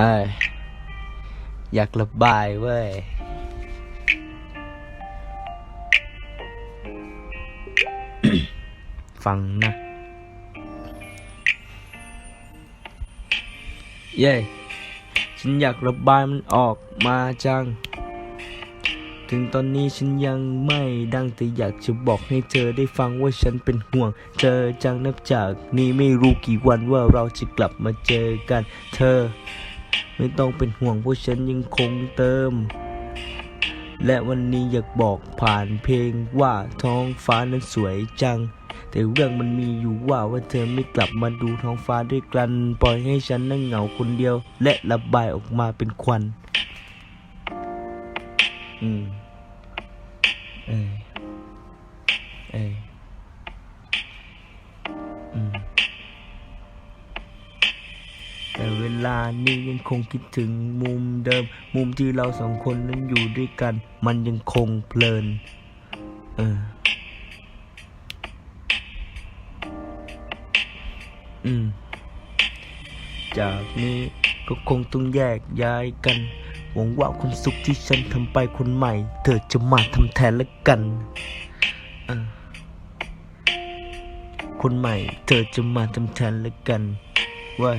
เอ้ยอยากระบายเว้ย ฟังนะ เย้ ฉันอยากระบายมันออกมาจัง ถึงตอนนี้ฉันยังไม่ดังแต่อยากจะบอกให้เธอได้ฟังว่าฉันเป็นห่วง เธอจังนับจากนี้ไม่รู้กี่วันว่าเราจะกลับมาเจอกัน เธอ ไม่ต้องเป็นห่วงเพราะฉันยังคงเติม และวันนี้อยากบอกผ่านเพลงว่าท้องฟ้านั้นสวยจัง แต่เรื่องมันมีอยู่ว่าว่าเธอไม่กลับมาดูท้องฟ้าด้วยกัน ปล่อยให้ฉันนั่งเหงาคนเดียว และระบายออกมาเป็นควัน อืม แต่เวลานี้ยังคงคิดถึงมุมเดิม มุมที่เราสองคนนั้นอยู่ด้วยกัน มันยังคงเพลิน เออ อืม จากนี้ก็คงต้องแยกย้ายกัน หวังว่าความสุขที่ฉันทำไปคนใหม่ เธอจะมาทำแทนละกันเออคนใหม่ เธอจะมาทำแทนละกันว้ย